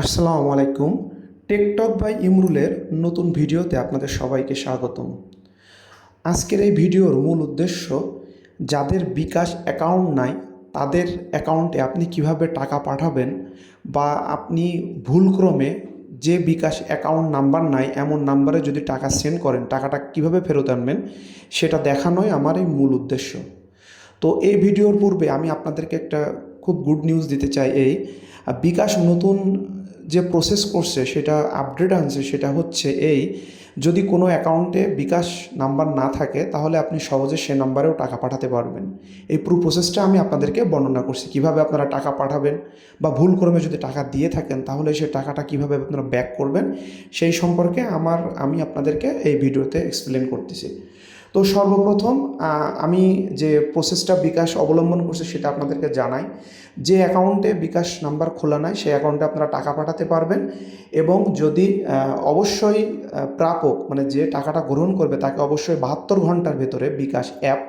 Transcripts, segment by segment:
আসসালামু আলাইকুম। Tech talk by ইমরুলের নতুন ভিডিওতে আপনাদের সবাইকে স্বাগতম। আজকের এই ভিডিওর মূল উদ্দেশ্য, যাদের বিকাশ অ্যাকাউন্ট নাই, তাদের অ্যাকাউন্টে আপনি কীভাবে টাকা পাঠাবেন বা আপনি ভুলক্রমে যে বিকাশ অ্যাকাউন্ট নাম্বার নাই, এমন নাম্বারে যদি টাকা সেন্ড করেন, টাকাটা কীভাবে ফেরত আনবেন, সেটা দেখানোই আমার এই মূল উদ্দেশ্য। তো এই ভিডিওর পূর্বে আমি আপনাদেরকে একটা খুব গুড নিউজ দিতে চাই, এই বিকাশ নতুন যে প্রসেস করছে, সেটা আপডেট আনছে, সেটা হচ্ছে এই, যদি কোনো অ্যাকাউন্টে বিকাশ নাম্বার না থাকে, তাহলে আপনি সহজে সে নাম্বারেও টাকা পাঠাতে পারবেন। এই পুরো প্রসেসটা আমি আপনাদেরকে বর্ণনা করছি। কীভাবে আপনারা টাকা পাঠাবেন বা ভুল ক্রমে যদি টাকা দিয়ে থাকেন, তাহলে সে টাকাটা কীভাবে আপনারা ব্যাক করবেন, সেই সম্পর্কে আমার, আমি আপনাদেরকে এই ভিডিওতে এক্সপ্লেন করতেছি। তো সর্বপ্রথম আমি যে প্রসেসটা বিকাশ অবলম্বন করছে সেটা আপনাদেরকে জানাই যে অ্যাকাউন্টে বিকাশ নাম্বার খোলা নাই, সেই অ্যাকাউন্টে আপনারা টাকা পাঠাতে পারবেন এবং যদি অবশ্যই প্রাপক মানে যে টাকাটা গ্রহণ করবে তাকে অবশ্যই বাহাত্তর ঘণ্টার ভেতরে বিকাশ অ্যাপ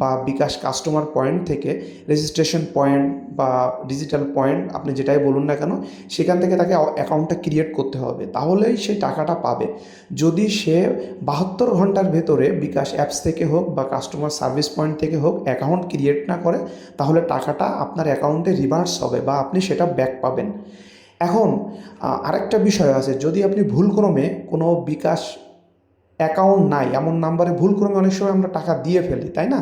বা বিকাশ কাস্টমার পয়েন্ট থেকে রেজিস্ট্রেশন পয়েন্ট বা ডিজিটাল পয়েন্ট আপনি যেটাই বলুন না কেন, সেখান থেকে তাকে অ্যাকাউন্টটা ক্রিয়েট করতে হবে। তাহলেই সে টাকাটা পাবে। যদি সে বাহাত্তর ঘণ্টার ভেতরে বিকাশ অ্যাপস থেকে হোক বা কাস্টমার সার্ভিস পয়েন্ট থেকে হোক অ্যাকাউন্ট ক্রিয়েট না করে, তাহলে টাকাটা আপনার অ্যাকাউন্টে রিভার্স হবে বা আপনি সেটা ব্যাক পাবেন। এখন আরেকটা বিষয় আছে। যদি আপনি ভুলক্রমে কোনো বিকাশ অ্যাকাউন্ট নাই, এমন নাম্বারে ভুলক্রমে অনেক সময় আমরা টাকা দিয়ে ফেলি, তাই না?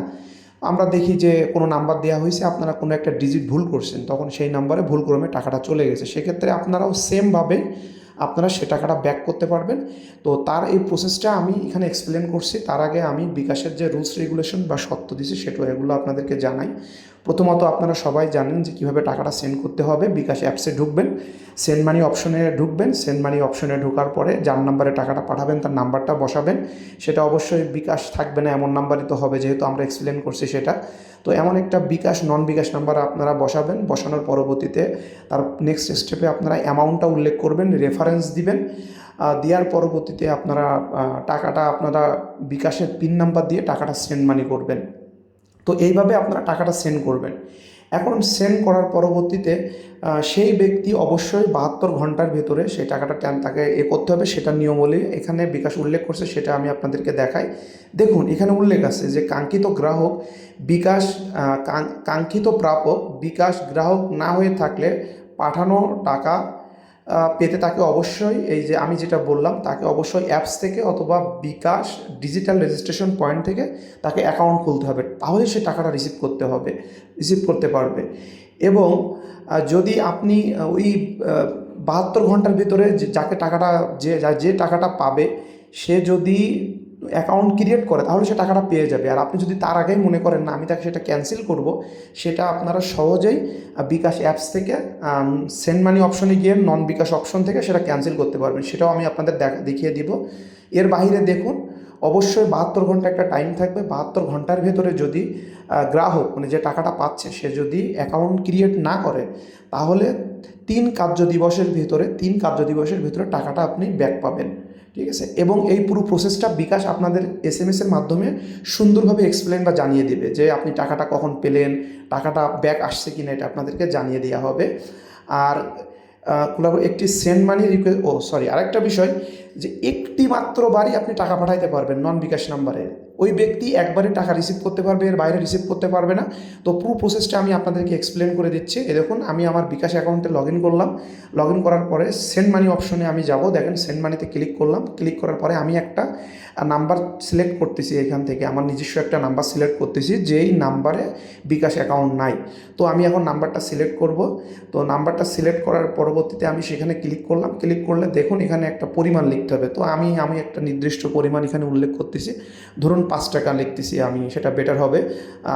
আমরা দেখি যে কোনো নাম্বার দেওয়া হয়েছে, আপনারা কোনো একটা ডিজিট ভুল করছেন, তখন সেই নাম্বারে ভুলক্রমে টাকাটা চলে গেছে। সেক্ষেত্রে আপনারাও সেমভাবে আপনারা সে টাকাটা ব্যাক করতে পারবেন। তো তার এই প্রসেসটা আমি এখানে এক্সপ্লেন করছি। তার আগে আমি বিকাশের যে রুলস রেগুলেশন বা শর্ত দিছি সেটা এগুলো আপনাদেরকে জানাই। প্রথমত আপনারা সবাই জানেন যে কীভাবে টাকাটা সেন্ড করতে হবে। বিকাশ অ্যাপসে ঢুকবেন। সেন্ড মানি অপশনে ঢুকবেন। সেন্ড মানি অপশনে ঢোকার পরে যার নাম্বারে টাকাটা পাঠাবেন তার নাম্বারটা বসাবেন। সেটা অবশ্যই বিকাশ থাকবে না, এমন নাম্বারই তো হবে যেহেতু আমরা এক্সপ্লেন করছি সেটা। তো এমন একটা বিকাশ নন বিকাশ নাম্বার আপনারা বসাবেন। বসানোর পরবর্তীতে তার নেক্সট স্টেপে আপনারা অ্যামাউন্টটা উল্লেখ করবেন রেফারেন্স দিবেন। দেওয়ার পরবর্তীতে আপনারা টাকাটা আপনারা বিকাশের পিন নাম্বার দিয়ে টাকাটা সেন্ড মানি করবেন। তো এইভাবে আপনারা টাকাটা সেন্ড করবেন। এখন সেন্ড করার পরবর্তীতে সেই ব্যক্তি অবশ্যই বাহাত্তর ঘণ্টার ভেতরে সেই টাকাটা ট্যান তাকে এ করতে হবে, সেটা নিয়মলি এখানে বিকাশ উল্লেখ করছে, সেটা আমি আপনাদেরকে দেখাই। দেখুন, এখানে উল্লেখ আছে যে কাঙ্ক্ষিত গ্রাহক বিকাশ কাঙ্ক্ষিত প্রাপক বিকাশ গ্রাহক না হয়ে থাকলে পাঠানো টাকা পেতে তাকে অবশ্যই এই যে আমি যেটা বললাম, তাকে অবশ্যই অ্যাপস থেকে অথবা বিকাশ ডিজিটাল রেজিস্ট্রেশন পয়েন্ট থেকে তাকে অ্যাকাউন্ট খুলতে হবে। তাহলে সে টাকাটা রিসিভ করতে হবে রিসিভ করতে পারবে। এবং যদি আপনি ওই বাহাত্তর ঘণ্টার ভিতরে যাকে টাকাটা, যা- যে টাকাটা পাবে, সে যদি অ্যাকাউন্ট ক্রিয়েট করে, তাহলে সে টাকাটা পেয়ে যাবে। আর আপনি যদি তার আগেই মনে করেন, না, আমি তাকে সেটা ক্যান্সেল করব সেটা আপনারা সহজেই বিকাশ অ্যাপস থেকে সেন্ড মানি অপশনে গিয়ে নন বিকাশ অপশন থেকে সেটা ক্যান্সেল করতে পারবেন। সেটাও আমি আপনাদের দেখ- দেখিয়ে দিব। এর বাইরে দেখুন, অবশ্যই বাহাত্তর ঘণ্টা একটা টাইম থাকবে। বাহাত্তর ঘণ্টার ভেতরে যদি গ্রাহক মানে যে টাকাটা পাচ্ছে, সে যদি অ্যাকাউন্ট ক্রিয়েট না করে, তাহলে তিন কার্য দিবসের ভেতরে, তিন কার্য দিবসের ভেতরে টাকাটা আপনি ব্যাক পাবেন। ঠিক আছে? এবং এই পুরো প্রসেসটা বিকাশ আপনাদের এস এম এসের মাধ্যমে সুন্দরভাবে এক্সপ্লেন বা জানিয়ে দেবে যে আপনি টাকাটা কখন পেলেন টাকাটা ব্যাক আসছে কি না এটা আপনাদেরকে জানিয়ে দেওয়া হবে। আর আহ, একটি সেন্ড মানি রিকোয়েস্ট ও সরি আরেকটা বিষয় যে একটি মাত্র বারই আপনি টাকা পাঠাইতে পারবেন নন বিকাশ নাম্বারে ওই ব্যক্তি একবারে টাকা রিসিভ করতে পারবে, এর বাইরে রিসিভ করতে পারবে না। তো পুরো প্রসেসটা আমি আপনাদেরকে এক্সপ্লেন করে দিচ্ছি। এ দেখুন, আমি আমার বিকাশ অ্যাকাউন্টে লগ ইন করলাম। লগ ইন করার পরে সেন্ড মানি অপশনে আমি যাব। দেখেন সেন্ড মানিতে ক্লিক করলাম। ক্লিক করার পরে আমি একটা নাম্বার সিলেক্ট করতেছি এখান থেকে। আমার নিজস্ব একটা নাম্বার সিলেক্ট করতেছি, যেই নাম্বারে বিকাশ অ্যাকাউন্ট নাই। তো আমি এখন নাম্বারটা সিলেক্ট করব। তো নাম্বারটা সিলেক্ট করার পরবর্তীতে আমি সেখানে ক্লিক করলাম। ক্লিক করলে দেখুন, এখানে একটা পরিমাণ লিখতে হবে। তো আমি আমি একটা নির্দিষ্ট পরিমাণ এখানে উল্লেখ করতেছি। ধরুন পাঁচ টাকা লিখতেছি আমি, সেটা বেটার হবে।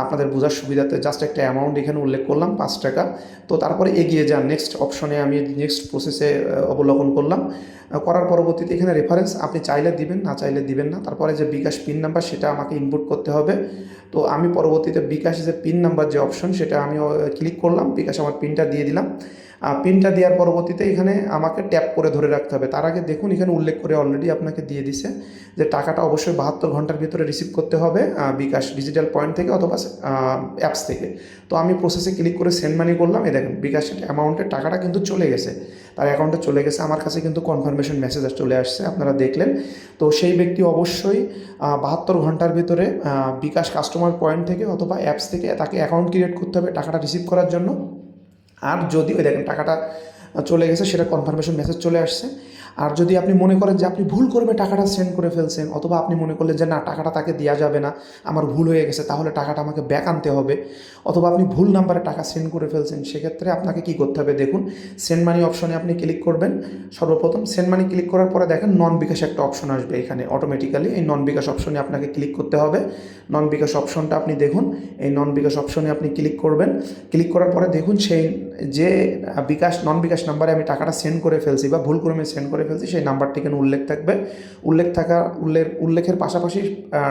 আপনাদের বোঝার সুবিধাতে জাস্ট একটা অ্যামাউন্ট এখানে উল্লেখ করলাম, পাঁচ টাকা। তো তারপরে এগিয়ে যান নেক্সট অপশনে আমি নেক্সট প্রসেসে অবলোকন করলাম। করার পরবর্তীতে এখানে রেফারেন্স আপনি চাইলে দিবেন, না চাইলে দিবেন না। তারপরে যে বিকাশ পিন নাম্বার সেটা আমাকে ইনপুট করতে হবে। তো আমি পরবর্তীতে বিকাশ যে পিন নাম্বার যে অপশন সেটা আমি ক্লিক করলাম। বিকাশ আমার পিনটা দিয়ে দিলাম। পিনটা দেওয়ার পরবর্তীতে এখানে আমাকে ট্যাপ করে ধরে রাখতে হবে। তার আগে দেখুন, এখানে উল্লেখ করে অলরেডি আপনাকে দিয়ে দিছে যে টাকাটা অবশ্যই বাহাত্তর ঘণ্টার ভিতরে রিসিভ করতে হবে বিকাশ ডিজিটাল পয়েন্ট থেকে অথবা অ্যাপস থেকে। তো আমি প্রসেসে ক্লিক করে সেন্ড মানি করলাম। এই দেখেন বিকাশের অ্যামাউন্টের টাকাটা কিন্তু চলে গেছে। তার অ্যাকাউন্টে চলে গেছে। আমার কাছে কিন্তু কনফার্মেশন মেসেজ চলে আসছে, আপনারা দেখলেন। তো সেই ব্যক্তি অবশ্যই বাহাত্তর ঘণ্টার ভিতরে বিকাশ কাস্টমার পয়েন্ট থেকে অথবা অ্যাপস থেকে তাকে অ্যাকাউন্ট ক্রিয়েট করতে হবে টাকাটা রিসিভ করার জন্য। আর যদি ওই দেখেন টাকাটা চলে গেছে সেটা কনফার্মেশন মেসেজ চলে আসছে। আর যদি আপনি মনে করেন যে আপনি ভুল করবে টাকাটা সেন্ড করে ফেলছেন, অথবা আপনি মনে করলেন যে না, টাকাটা তাকে দেওয়া যাবে না, আমার ভুল হয়ে গেছে, তাহলে টাকাটা আমাকে ব্যাক আনতে হবে, অথবা আপনি ভুল নাম্বারে টাকা সেন্ড করে ফেলছেন, সেক্ষেত্রে আপনাকে কি করতে হবে? দেখুন সেন্ড মানি অপশনে আপনি ক্লিক করবেন, সর্বপ্রথম সেন্ড মানি ক্লিক করার পরে দেখেন নন বিকাশ একটা অপশন আসবে এখানে অটোমেটিক্যালি এই নন বিকাশ অপশনে আপনাকে ক্লিক করতে হবে নন বিকাশ অপশনটা আপনি দেখুন, এই নন বিকাশ অপশনে আপনি ক্লিক করবেন ক্লিক করার পরে দেখুন সেই, যে বিকাশ নন বিকাশ নাম্বারে আমি টাকাটা সেন্ড করে ফেলছি বা ভুল করে আমি সেন্ড করে ফেলছি সেই নাম্বারটি এখানে উল্লেখ থাকবে। উল্লেখ থাকা, উল্লেখ, উল্লেখের পাশাপাশি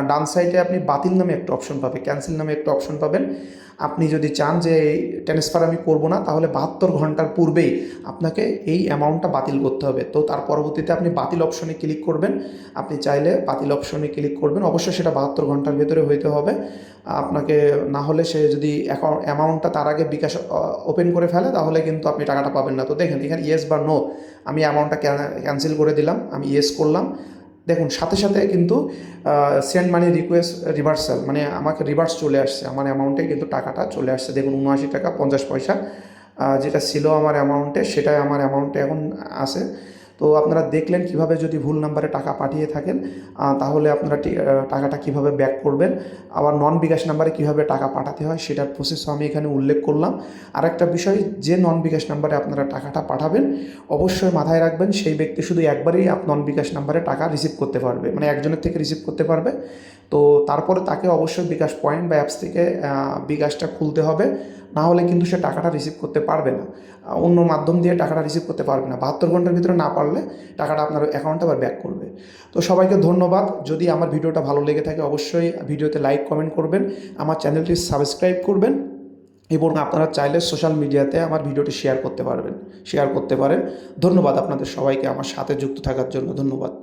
ডান সাইডে আপনি বাতিল নামে একটা অপশন পাবে ক্যান্সেল নামে একটা অপশন পাবেন। আপনি যদি চান যে এই ট্রান্সফার আমি করব না, তাহলে বাহাত্তর ঘণ্টার পূর্বেই আপনাকে এই অ্যামাউন্টটা বাতিল করতে হবে। তো তার পরবর্তীতে আপনি বাতিল অপশনে ক্লিক করবেন। আপনি চাইলে বাতিল অপশনে ক্লিক করবেন। অবশ্যই সেটা বাহাত্তর ঘণ্টার ভেতরে হইতে হবে। আপনাকে না হলে সে যদি অ্যাকাউন্ট অ্যামাউন্টটা তার আগে বিকাশ ওপেন করে ফেলে, তাহলে কিন্তু আপনি টাকাটা পাবেন না। তো দেখেন, এখানে ইয়েস বা নো আমি অ্যামাউন্টটা ক্যান্সেল করে দিলাম, আমি ইয়েস করলাম। দেখুন, সাথে সাথে কিন্তু সেন্ড মানি রিকোয়েস্ট রিভার্সাল মানে আমাকে রিভার্স চলে আসছে, আমার অ্যামাউন্টে কিন্তু টাকাটা চলে আসছে। দেখুন, উনআশি টাকা পঞ্চাশ পয়সা যেটা ছিল আমার অ্যামাউন্টে সেটাই আমার অ্যামাউন্টে এখন আছে তো আপনারা দেখলেন কীভাবে যদি ভুল নাম্বারে টাকা পাঠিয়ে থাকেন তাহলে আপনারা টাকাটা কীভাবে ব্যাক করবেন, আবার নন বিকাশ নাম্বারে কীভাবে টাকা পাঠাতে হয় সেটার প্রসেসও আমি এখানে উল্লেখ করলাম। আর একটা বিষয়, যে নন বিকাশ নাম্বারে আপনারা টাকাটা পাঠাবেন, অবশ্যই মাথায় রাখবেন সেই ব্যক্তি শুধু একবারেই নন বিকাশ নাম্বারে টাকা রিসিভ করতে পারবে মানে একজনের থেকে রিসিভ করতে পারবে। তো তারপরে তাকে অবশ্যই বিকাশ পয়েন্ট বা অ্যাপস থেকে বিকাশটা খুলতে হবে। না হলে কিন্তু সে টাকাটা রিসিভ করতে পারবে না। অন্য মাধ্যম দিয়ে টাকাটা রিসিভ করতে পারবে না। বাহাত্তর ঘণ্টার ভিতরে না পারলে টাকাটা আপনার অ্যাকাউন্টে আবার ব্যাক করবে। তো সবাইকে ধন্যবাদ। যদি আমার ভিডিওটা ভালো লেগে থাকে অবশ্যই ভিডিওতে লাইক কমেন্ট করবেন। আমার চ্যানেলটি সাবস্ক্রাইব করবেন এবং আপনারা চাইলে সোশ্যাল মিডিয়াতে আমার ভিডিওটি শেয়ার করতে পারবেন। শেয়ার করতে পারেন। ধন্যবাদ আপনাদের সবাইকে। আমার সাথে যুক্ত থাকার জন্য ধন্যবাদ।